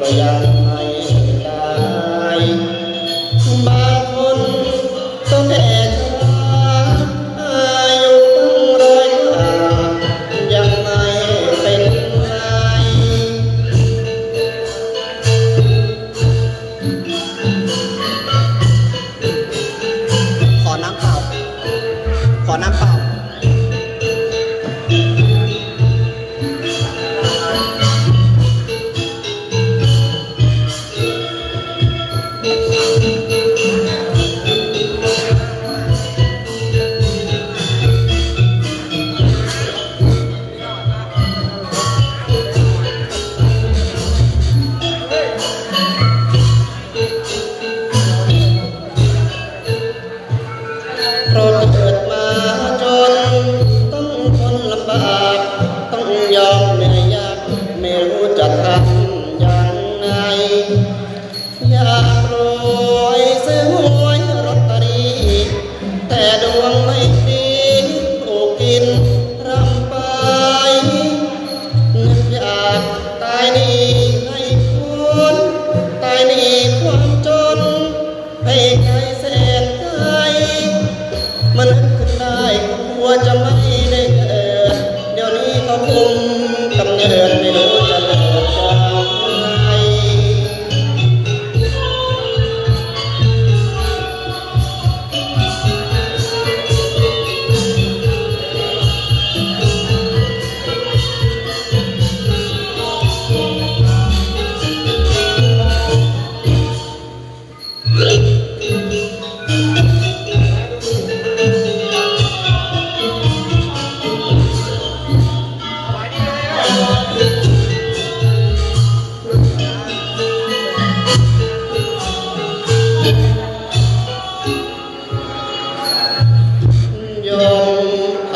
ท่า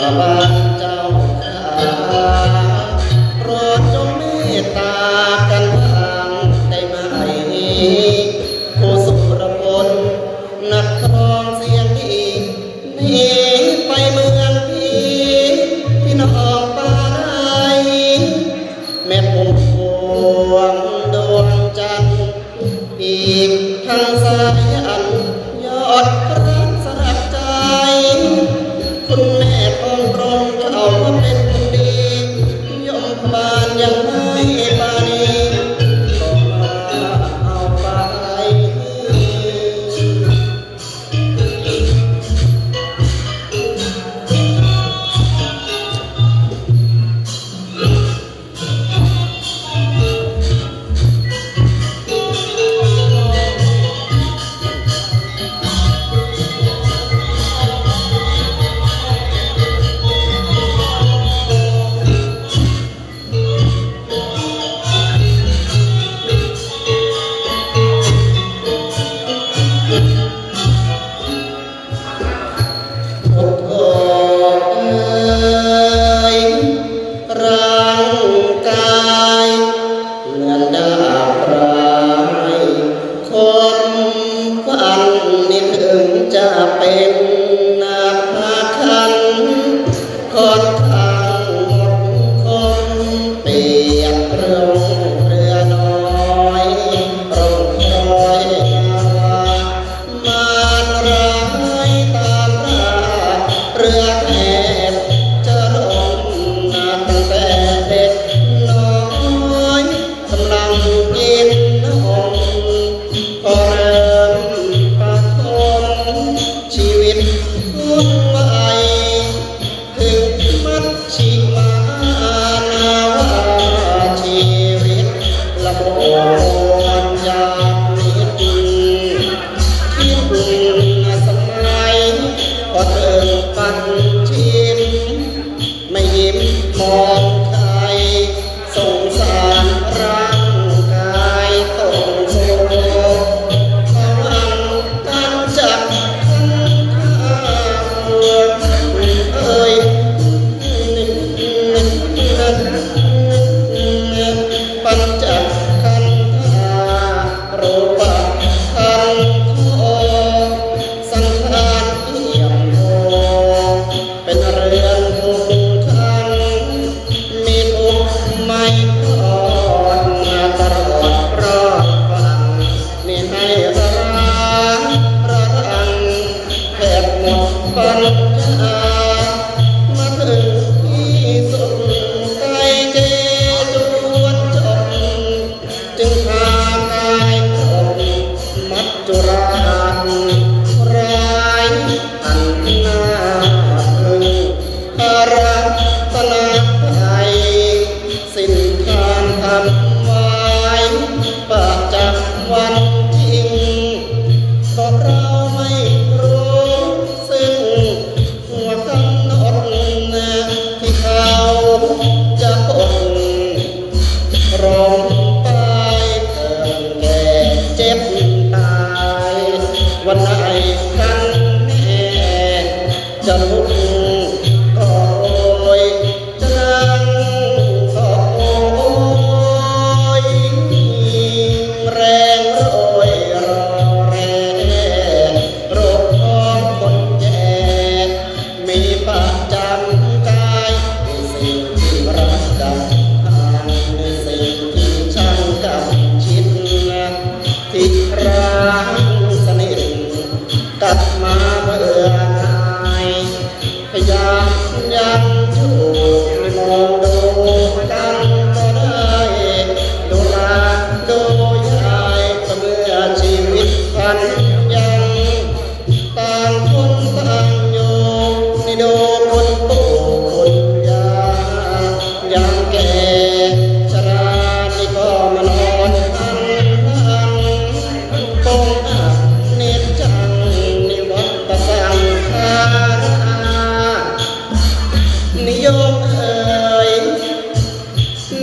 พ ยม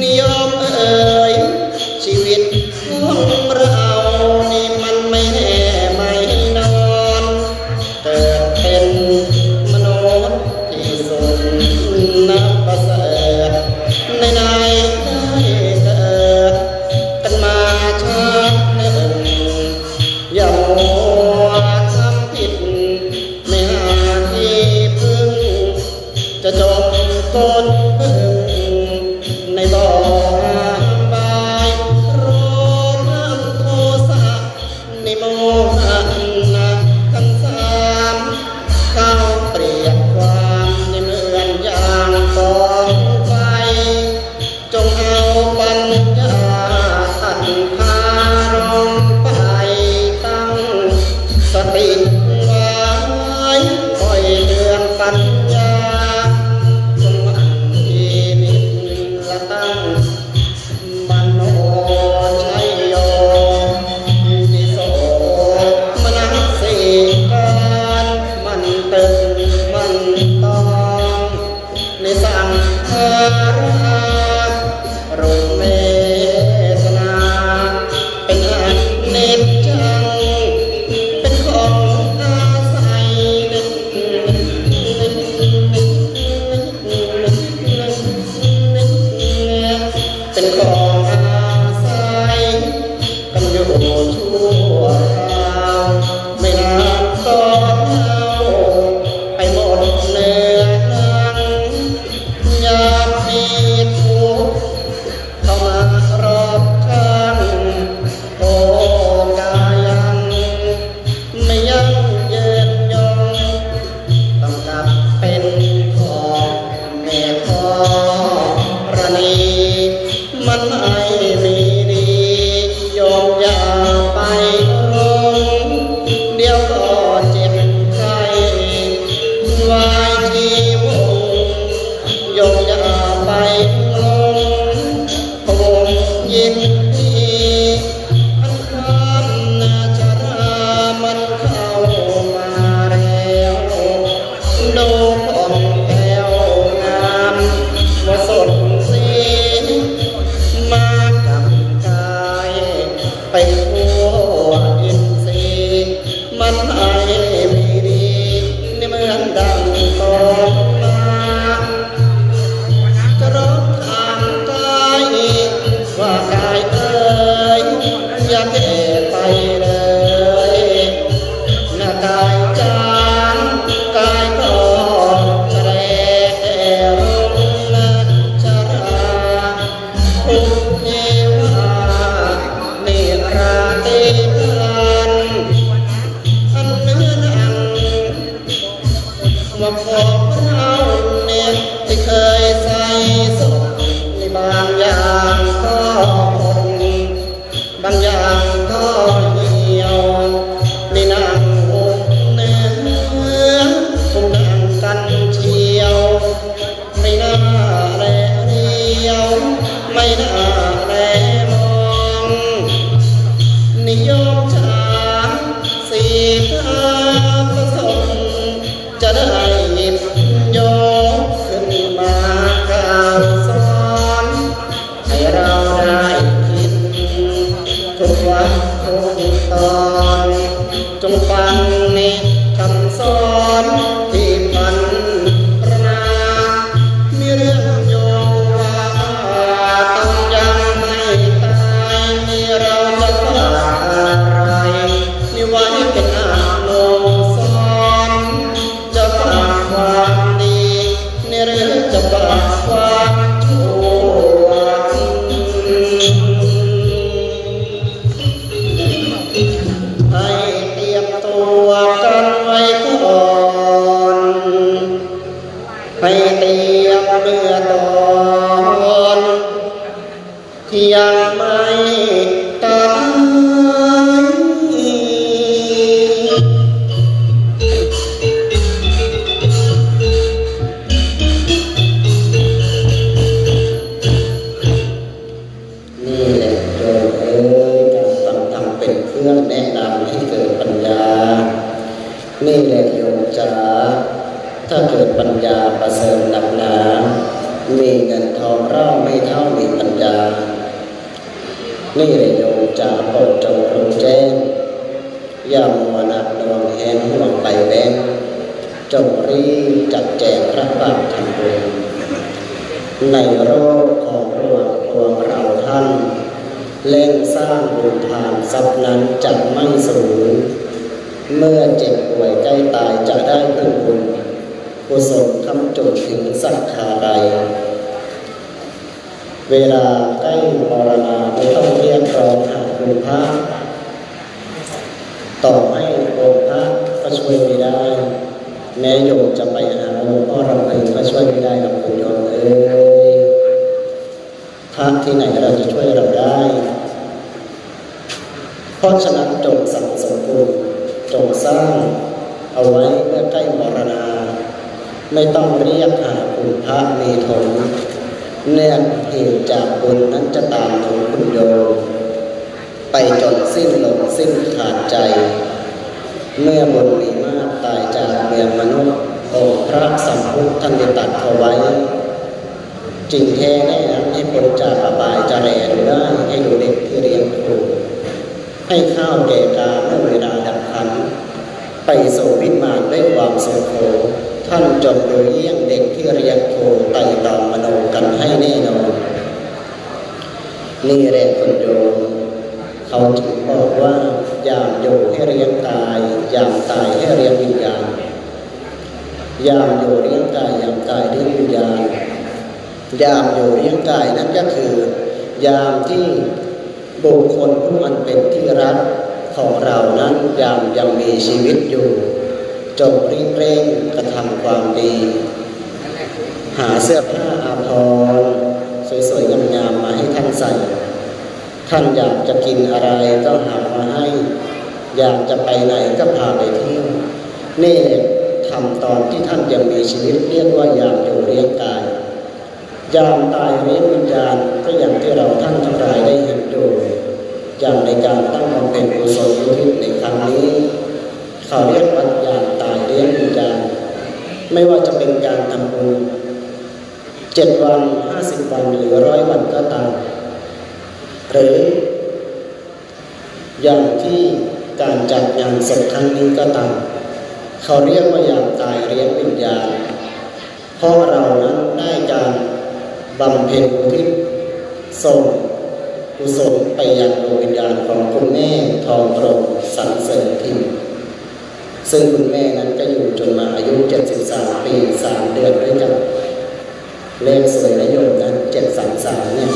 นิ ปัญญาประเสริฐหนักหนา มีเงินทองร่าไม่เท่ามีปัญญา นี่แหละโยมจ๋าโปรดจงรู้แจ้งย่ามัวหนักหน่วงแหนห่วงไปแบงจงรีจัดแจงพระบาททำบุญในโรคของรวงพวงเราท่านเล่งสร้างบุญทานทรัพย์นั้นจะไม่สูญเมื่อเจ็บป่วยใกล้ตายจะได้พึ่งบุญ กุศลคำจุดถึงสักขาใด เวลาใกล้มรณาไม่ต้องเรียกร้องหาคุณพระต่อให้องค์พระก็ช่วยไม่ได้ แม้โยมจะไปหาหลวงพ่อรำพึงก็ช่วยไม่ได้กับคุณโยมเอ้ยพระที่ไหนเราจะช่วยเราได้ เพราะฉะนั้นจงสั่งสมบุญจงสร้างเอาไว้เมื่อใกล้มรณา ไม่ต้องเรียกหาคุณพระมีทนเนื่องเหตุจากบุญนั้นจะตามถึงคุณโยมไปจนสิ้นลมสิ้นขาดใจ เมื่อบุญมีมากตายจากเมืองมนุษย์องค์พระสัมพุทธท่านได้ตัดเขาไว้ จริงแท้แน่ให้พ้นจากอบายจะแรดูได้ให้ดูเด็กที่เรียนครูให้ข้าวแก่กาเมื่อเวลาดับขัน ไปสู่วิมานด้วยความสุขโข ท่านจงดูเยี่ยงเด็กที่เรียนโคไต่ตองมโนกันให้แน่นอนนี่แหละคุณโยมเขาถึงบอกว่าอย่ามอยู่ให้เรียงกายอย่ามตายให้เรียงวิญญาณอย่ามอยู่เรียงกายอย่ามตายเรียงวิญญาณอย่ามอยู่เรียงกายนั่นก็คือยามที่บุคคลผู้อันเป็นที่รักของเรานั้นยามยังมีชีวิตอยู่ จงรีบเร่งกระทำความดี หาเสื้อผ้าอาภรณ์สวยๆงามๆมาให้ท่านใส่ ท่านอยากจะกินอะไรก็หามาให้ อยากจะไปไหนก็พาไปเที่ยวนี่ทำตอนที่ท่านยังมีชีวิตเรียกว่ายามอยู่เรียงกายยามตายเรียงวิญญาณก็อย่างที่เราท่านทั้งหลายได้เห็นอยู่อย่างในการตั้งบำเพ็ญกุศลอุทิศในครั้งนี้เขาเรียกว่ายาม ตายเรียงวิญญาณไม่ว่าจะเป็นการทำบุญเจ็ดวันห้าสิบวันหรือร้อยวันก็ตาม หรือ อย่างที่การจัดงานศพครั้งนี้ก็ตาม เขาเรียกว่ายามตายเรียกวิญญาณเพราะเรานั้นได้การบำเพ็ญอุทิศส่งกุศลไปยังดวงวิญญาณของคุณแม่ทองตรงสันเสริญทิม ซึ่งคุณแม่นั้นก็อยู่จนมาอายุ 73 ปี 3 เดือนด้วยกันเลขสวยนิยมนั้น 733 เนี่ย